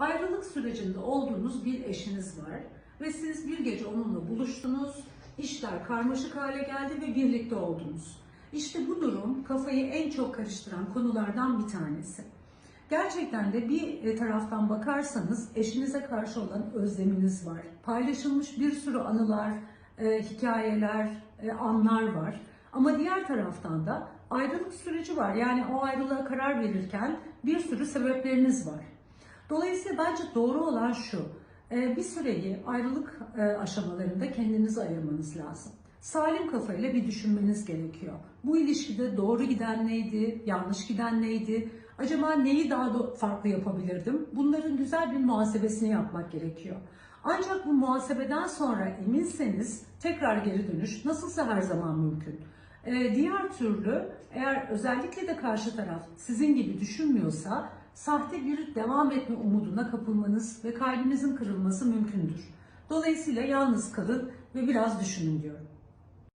Ayrılık sürecinde olduğunuz bir eşiniz var ve siz bir gece onunla buluştunuz, işler karmaşık hale geldi ve birlikte oldunuz. İşte bu durum kafayı en çok karıştıran konulardan bir tanesi. Gerçekten de bir taraftan bakarsanız eşinize karşı olan özleminiz var. Paylaşılmış bir sürü anılar, e, hikayeler, e, anlar var. Ama diğer taraftan da ayrılık süreci var. Yani o ayrılığa karar verirken bir sürü sebepleriniz var. Dolayısıyla bence doğru olan şu. e, Bir süreyi ayrılık e, aşamalarında kendinize ayırmanız lazım. Salim kafayla bir düşünmeniz gerekiyor. Bu ilişkide doğru giden neydi, yanlış giden neydi, acaba neyi daha da farklı yapabilirdim? Bunların güzel bir muhasebesini yapmak gerekiyor. Ancak bu muhasebeden sonra eminseniz tekrar geri dönüş nasılsa her zaman mümkün. Ee, diğer türlü eğer özellikle de karşı taraf sizin gibi düşünmüyorsa sahte bir devam etme umuduna kapılmanız ve kalbinizin kırılması mümkündür. Dolayısıyla yalnız kalın ve biraz düşünün diyorum.